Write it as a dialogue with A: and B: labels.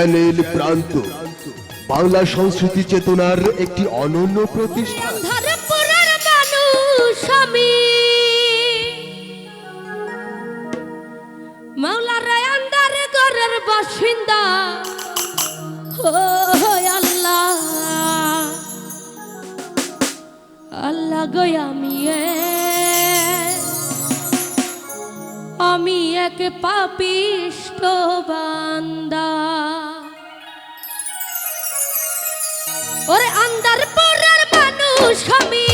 A: Channel প্রান্ত। বাংলা সংস্কৃতি চেতনার একটি অনন্য প্রতিষ্ঠান
B: বাসিন্দা। আল্লাহ। আল্লাহ আমি আমি এক পাপিষ্ট বান্দা। ওরে আন্দার পরের মানুষ আমি।